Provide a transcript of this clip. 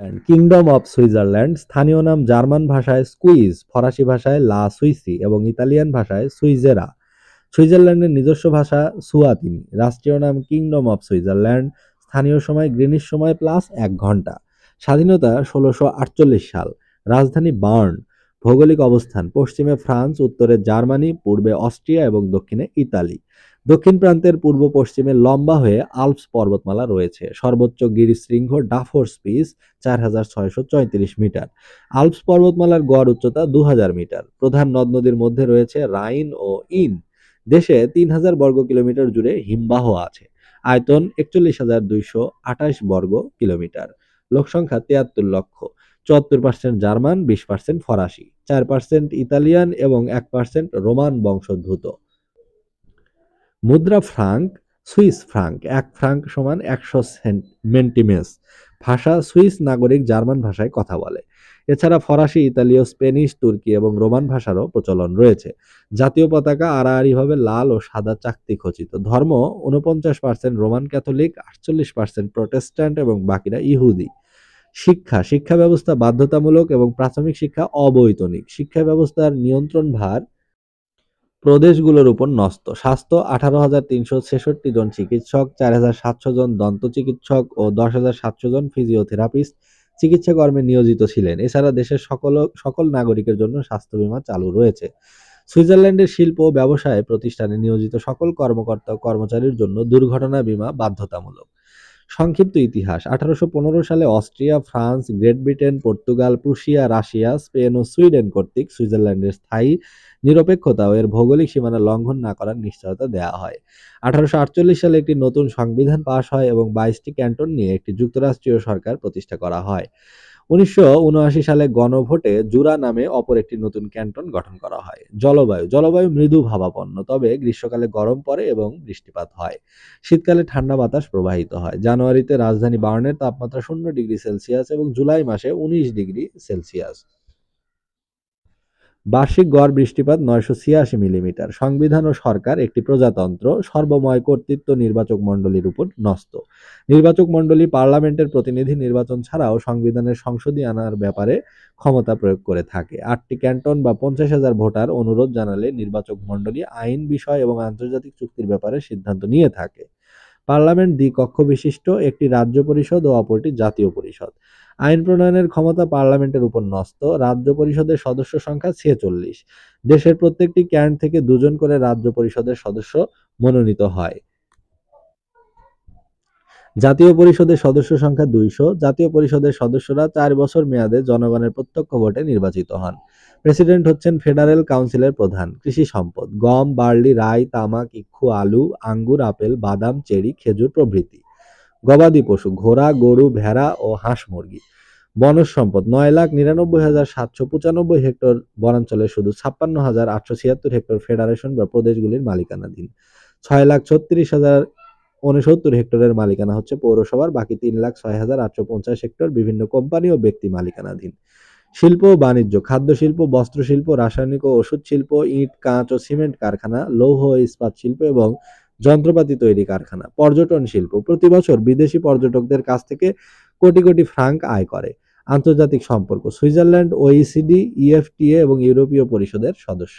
Kingdom of Switzerland স্থানীয় নাম German ভাষায় স্কুইজ ফরাসি ভাষায় লা সুইসি এবং ইতালিয়ান ভাষায় সুইজেরা। সুইজারল্যান্ডের নিজস্ব ভাষা সুয়াতিনি রাষ্ট্রীয় নাম কিংডম অফ সুইজারল্যান্ড স্থানীয় সময় গ্রিনিশ সময় প্লাস এক ঘণ্টা। স্বাধীনতা ষোলোশো আটচল্লিশ সাল। রাজধানী বার্ন। ভৌগোলিক অবস্থান, পশ্চিমে ফ্রান্স, উত্তরে জার্মানি, পূর্বে অস্ট্রিয়া এবং দক্ষিণে ইতালি। দক্ষিণ প্রান্তের পূর্ব পশ্চিমে লম্বা হয়ে আলপস পর্বতমালা রয়েছে। সর্বোচ্চ গিরিশৃঙ্গ ডাফোর স্পিস চার হাজার ছয়শো মিটার। আলপস পর্বতমালার গড় উচ্চতা দু হাজার মিটার। প্রধান নদ নদীর মধ্যে রয়েছে রাইন ও ইন। দেশে তিন হাজার বর্গ কিলোমিটার জুড়ে হিমবাহ আছে। আয়তন একচল্লিশ হাজার দুইশো বর্গ কিলোমিটার। লোকসংখ্যা তিয়াত্তর লক্ষ। চুয়াত্তর পার্সেন্ট জার্মান, বিশ পার্সেন্ট ফরাসি। চার পার্সেন্ট ইতালিয়ান এবং এক পার্সেন্ট রোমান বংশোদ্ভূত। মুদ্রা ফ্রাঙ্ক, সুইস ফ্রাঙ্ক, এক ফ্রাঙ্ক সমান একশো মেন্টিমেস ভাষা সুইস নাগরিক জার্মান ভাষায় কথা বলে। এছাড়া ফরাসি, ইতালীয়, স্পেনিশ, তুর্কি এবং রোমান ভাষারও প্রচলন রয়েছে। জাতীয় পতাকা আড়াআড়িভাবে লাল ও সাদা চাকতি খচিত। ধর্ম উনপঞ্চাশ পার্সেন্ট রোমান ক্যাথলিক, আটচল্লিশ পার্সেন্ট প্রটেস্ট্যান্ট এবং বাকিরা ইহুদি। শিক্ষা শিক্ষা ব্যবস্থা বাধ্যতামূলক এবং প্রাথমিক শিক্ষা অবৈতনিক। শিক্ষা ব্যবস্থার নিয়ন্ত্রণ ভার প্রদেশগুলোর উপর ন্যস্ত। স্বাস্থ্য আঠারো হাজার তিনশো ছেষট্টি জন চিকিৎসক, চার হাজার সাতশো জন দন্ত চিকিৎসক ও দশ হাজার সাতশো জন ফিজিওথেরাপিস্ট চিকিৎসা কর্মে নিয়োজিত ছিলেন। এছাড়া দেশের সকল সকল নাগরিকের জন্য স্বাস্থ্য বীমা চালু রয়েছে। সুইজারল্যান্ডের শিল্প ও ব্যবসায় প্রতিষ্ঠানে নিয়োজিত সকল কর্মকর্তা কর্মচারীর জন্য দুর্ঘটনা বীমা বাধ্যতামূলক। সংক্ষিপ্ত ইতিহাস, আঠারোশো পনেরো সালে Austria, France, Great Britain, Portugal, Prussia, Russia, Spain ও সুইডেন কর্তৃক সুইজারল্যান্ডের স্থায়ী নিরপেক্ষতা ও এর ভৌগোলিক সীমানা লঙ্ঘন না করার নিশ্চয়তা দেওয়া হয়। আঠারোশো আটচল্লিশ সালে একটি নতুন সংবিধান পাশ হয় এবং বাইশটি ক্যান্টন নিয়ে একটি যুক্তরাষ্ট্রীয় সরকার প্রতিষ্ঠা করা হয়। উনিশশো উনআশি সালে গণভোটে জুরা নামে অপর একটি নতুন ক্যান্টন গঠন করা হয়, জলবায়ু। জলবায়ু মৃদু ভাবাপন্ন, তবে গ্রীষ্মকালে গরম পড়ে এবং বৃষ্টিপাত হয়। শীতকালে ঠান্ডা বাতাস প্রবাহিত হয়। জানুয়ারিতে রাজধানী বার্নের তাপমাত্রা শূন্য ডিগ্রি সেলসিয়াস এবং জুলাই মাসে উনিশ ডিগ্রি সেলসিয়াস। বার্ষিক গড় বৃষ্টিপাত নয়শো ছিয়াশি মিলিমিটার। সংবিধান ও সরকার একটি প্রজাতন্ত্র, সর্বময় কর্তৃত্ব নির্বাচক মণ্ডলীর উপর ন্যস্ত। নির্বাচক মণ্ডলী পার্লামেন্টের প্রতিনিধি নির্বাচন ছাড়াও সংবিধানের সংশোধনী আনার ব্যাপারে ক্ষমতা প্রয়োগ করে থাকে। আটটি ক্যান্টন বা পঞ্চাশ হাজার ভোটার অনুরোধ জানালে নির্বাচক মণ্ডলী আইন বিষয় এবং আন্তর্জাতিক চুক্তির ব্যাপারে সিদ্ধান্ত নিয়ে থাকে। পার্লামেন্ট দ্বিকক্ষ বিশিষ্ট একটি রাজ্য পরিষদ ও অপরটি জাতীয় পরিষদ। আইন প্রণয়নের ক্ষমতা পার্লামেন্টের উপর ন্যস্ত, রাজ্য পরিষদের সদস্য সংখ্যা ছেচল্লিশ। দেশের প্রত্যেকটি ক্যান্ট থেকে দুজন করে রাজ্য পরিষদের সদস্য মনোনীত হয়। জাতীয় পরিষদের সদস্য সংখ্যা দুইশো। জাতীয় পরিষদের সদস্যরা চার বছর মেয়াদে জনগণের প্রত্যক্ষ ভোটে নির্বাচিত হন। প্রেসিডেন্ট হচ্ছেন ফেডারেল কাউন্সিলের প্রধান। কৃষি সম্পদ, গম, বার্লি, রাই, তামাক, ইক্ষু, আলু, আঙ্গুর, আপেল, বাদাম, চেরি, খেজুর প্রভৃতি। গবাদি পশু, ঘোড়া, গরু, ভেড়া ও হাঁস মুরগি। বনজ সম্পদ, নয় লাখ নিরানব্বই হাজার সাতশো পঁচানব্বই হেক্টর বনাঞ্চলে শুধু ছাপ্পান্ন হাজার আটশো ছিয়াত্তর হেক্টর ফেডারেশন বা প্রদেশগুলির মালিকানাধীন। ছয় লাখ ছত্রিশ হাজার উনসত্তর হেক্টরের মালিকানা হচ্ছে পৌরসভার, বাকি তিন লাখ ছয় হাজার আটশো পঞ্চাশ হেক্টর বিভিন্ন কোম্পানি ও ব্যক্তি মালিকানাধীন। শিল্প ও বাণিজ্য খাদ্য শিল্প বস্ত্র শিল্প রাসায়নিক ও ওষুধ শিল্প, ইট, কাঁচ ও সিমেন্ট কারখানা, লৌহ, ইস্পাত শিল্প এবং যন্ত্রপাতি তৈরি কারখানা, পর্যটন শিল্প। প্রতি বছর বিদেশি পর্যটকদের কাছ থেকে কোটি কোটি ফ্রাঙ্ক আয় করে। আন্তর্জাতিক সম্পর্ক, সুইজারল্যান্ড ওইসিডি ইএফটিএ এবং ইউরোপীয় পরিষদের সদস্য।